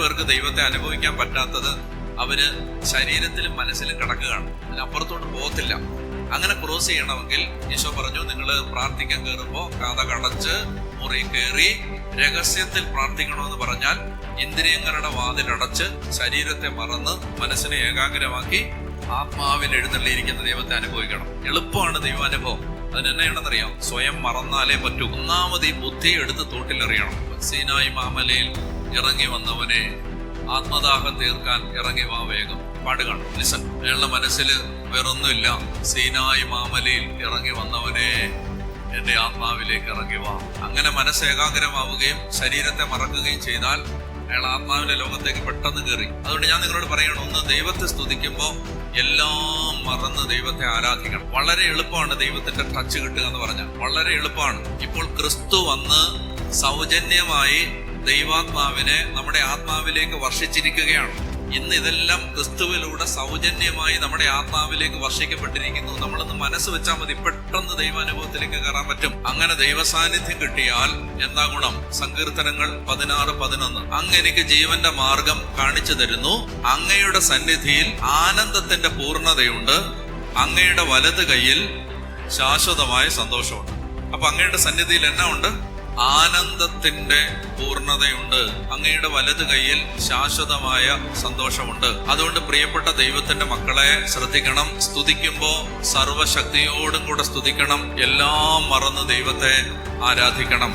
പേർക്ക് ദൈവത്തെ അനുഭവിക്കാൻ പറ്റാത്തത് അവർ ശരീരത്തിലും മനസ്സിലും കിടക്കുകയാണ്. അതിനപ്പുറത്തോട്ട് പോകത്തില്ല. അങ്ങനെ ക്രോസ് ചെയ്യണമെങ്കിൽ ഈശോ പറഞ്ഞു നിങ്ങൾ പ്രാർത്ഥിക്കാൻ കയറുമ്പോൾ കഥ കടച്ച് മുറി കയറി രഹസ്യത്തിൽ പ്രാർത്ഥിക്കണമെന്ന് പറഞ്ഞാൽ ഇന്ദ്രിയങ്ങളുടെ വാതിലടച്ച് ശരീരത്തെ മറന്ന് മനസ്സിനെ ഏകാഗ്രമാക്കി ആത്മാവിൽ എഴുന്നള്ളിയിരിക്കുന്ന ദൈവത്തെ അനുഭവിക്കണം. എളുപ്പമാണ് ദൈവാനുഭവം. അതിന് എന്നെ ചെയ്യണമെന്നറിയാം? സ്വയം മറന്നാലേ പറ്റൂ. ഒന്നാമത് ഈ ബുദ്ധി എടുത്ത് തോട്ടിലെറിയണം. സീനായി മാമലയിൽ ഇറങ്ങി വന്നവനെ ആത്മദാഹം തീർക്കാൻ ഇറങ്ങി വാ വേഗം. പാടുകയാണ് ലിസൺ അയാളുടെ മനസ്സിൽ വേറൊന്നുമില്ല. സീനായി മാമലയിൽ ഇറങ്ങി വന്നവനെ എന്റെ ആത്മാവിലേക്ക് ഇറങ്ങി വാ. അങ്ങനെ മനസ്സ് ഏകാഗ്രമാവുകയും ശരീരത്തെ മറക്കുകയും ചെയ്താൽ അയാൾ ആത്മാവിന്റെ ലോകത്തേക്ക് പെട്ടെന്ന് കയറി. അതുകൊണ്ട് ഞാൻ നിങ്ങളോട് പറയണം ഒന്ന് ദൈവത്തെ സ്തുതിക്കുമ്പോൾ എല്ലാം മറന്ന് ദൈവത്തെ ആരാധിക്കണം. വളരെ എളുപ്പമാണ് ദൈവത്തിന്റെ ടച്ച് കിട്ടുക എന്ന് പറഞ്ഞാൽ. വളരെ എളുപ്പമാണ്. ഇപ്പോൾ ക്രിസ്തു വന്ന് സൗജന്യമായി ദൈവാത്മാവിനെ നമ്മുടെ ആത്മാവിലേക്ക് വർഷിച്ചിരിക്കുകയാണ്. ഇന്ന് ഇതെല്ലാം ക്രിസ്തുവിലൂടെ സൗജന്യമായി നമ്മുടെ ആത്മാവിലേക്ക് വർഷിക്കപ്പെട്ടിരിക്കുന്നു. നമ്മളൊന്ന് മനസ്സ് വെച്ചാൽ മതി. പെട്ടെന്ന് ദൈവാനുഭവത്തിലേക്ക് കയറാൻ പറ്റും. അങ്ങനെ ദൈവസാന്നിധ്യം കിട്ടിയാൽ എന്താ ഗുണം? സങ്കീർത്തനങ്ങൾ പതിനാറ് പതിനൊന്ന്. അങ്ങ് എനിക്ക് ജീവന്റെ മാർഗം കാണിച്ചു തരുന്നു. അങ്ങയുടെ സന്നിധിയിൽ ആനന്ദത്തിന്റെ പൂർണതയുണ്ട്. അങ്ങയുടെ വലത് കൈയിൽ ശാശ്വതമായ സന്തോഷമുണ്ട്. അപ്പൊ അങ്ങയുടെ സന്നിധിയിൽ എന്നാ ഉണ്ട്? ആനന്ദത്തിന്റെ പൂർണതയുണ്ട്. അങ്ങയുടെ വലത് കൈയിൽ ശാശ്വതമായ സന്തോഷമുണ്ട്. അതുകൊണ്ട് പ്രിയപ്പെട്ട ദൈവത്തിന്റെ മക്കളെ ശ്രദ്ധിക്കണം. സ്തുതിക്കുമ്പോ സർവശക്തിയോടും കൂടെ സ്തുതിക്കണം. എല്ലാം മറന്ന് ദൈവത്തെ ആരാധിക്കണം.